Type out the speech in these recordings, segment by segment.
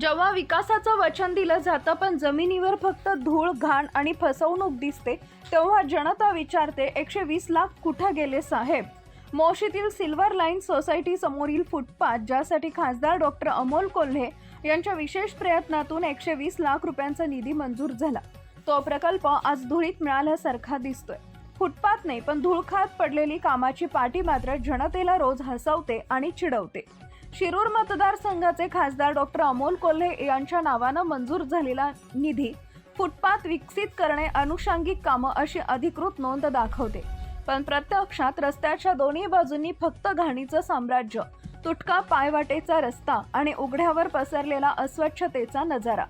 जेव्हा विकासाचं वचन दिलं जातं पण जमिनीवर फक्त धूळ घाण आणि फसवणूक दिसते तेव्हा जनता विचारते एकशे वीस लाख कुठं गेले साहेब? मोशीतील सिल्वर लाईन सोसायटी समोरील फुटपाथ ज्यासाठी खासदार डॉक्टर अमोल कोल्हे यांच्या विशेष प्रयत्नातून एकशे वीस लाख रुपयांचा निधी मंजूर झाला. तो प्रकल्प आज धुळीत मिळाल्यासारखा दिसतोय. फुटपाथ नाही पण धूळखात पडलेली कामाची पाठी मात्र जनतेला रोज हसवते आणि चिडवते. शिरूर मतदारसंघाचे खासदार डॉक्टर अमोल कोल्हे यांच्या नावानं मंजूर झालेला निधी फुटपाथ विकसित करणे अनुषंगिक कामं अशी अधिकृत नोंद दाखवते. पण प्रत्यक्षात रस्त्याच्या दोन्ही बाजूंनी फक्त घाणीचं साम्राज्य तुटका पायवाटेचा रस्ता आणि उघड्यावर पसरलेला अस्वच्छतेचा नजारा.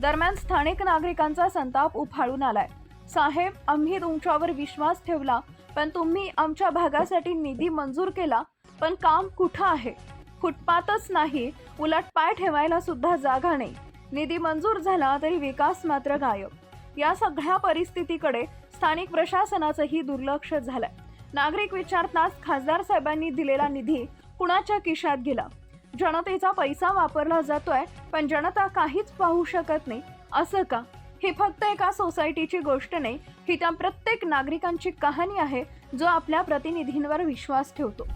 दरम्यान स्थानिक नागरिकांचा संताप उफाळून आलाय. साहेब आम्ही तुमच्यावर विश्वास ठेवला पण तुम्ही आमच्या भागासाठी निधी मंजूर केला पण काम कुठं आहे? फुटपाथच नाही उलट पाय ठेवायला सुद्धा जागा नाही. निधी मंजूर झाला तरी विकास मात्र गायब. या सगळ्या परिस्थितीकडे स्थानिक प्रशासनाचंही दुर्लक्ष झालंय. नागरिक विचारताच खासदार साहेबांनी दिलेला निधी कुणाच्या किशात गेला? जनतेचा पैसा वापरला जातोय पण जनता काहीच पाहू शकत नाही. असं का? ही फक्त एका सोसायटीची गोष्ट नाही ही त्या प्रत्येक नागरिकांची कहाणी आहे जो आपल्या प्रतिनिधींवर विश्वास ठेवतो.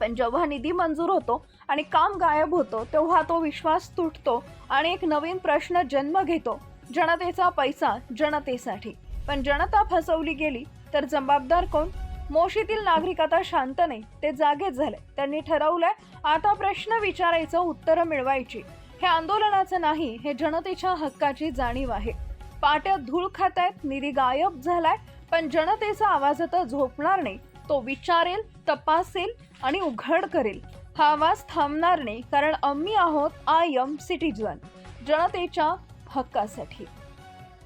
पण जेव्हा निधी मंजूर होतो आणि काम गायब होतो तेव्हा तो विश्वास तुटतो आणि एक नवीन प्रश्न जन्म घेतो. जनतेचा पैसा जनतेसाठी. पण जनता फसवली गेली तर जबाबदार कोण? मोशीतील नागरिक आता शांत नाही ते जागेच झाले. त्यांनी ठरवलंय आता प्रश्न विचारायचं उत्तरं मिळवायची. हे आंदोलनाचं नाही हे जनतेच्या हक्काची जाणीव आहे. पाट्यात धूळ खात आहेत निधी गायब झालाय पण जनतेचा आवाज आता झोपणार नाही. तो विचारेल तपासेल आणि उघड करेल. हा आवाज थांबणार नाही कारण आम्ही आहोत आय एम सिटीजन जनतेच्या हक्कासाठी.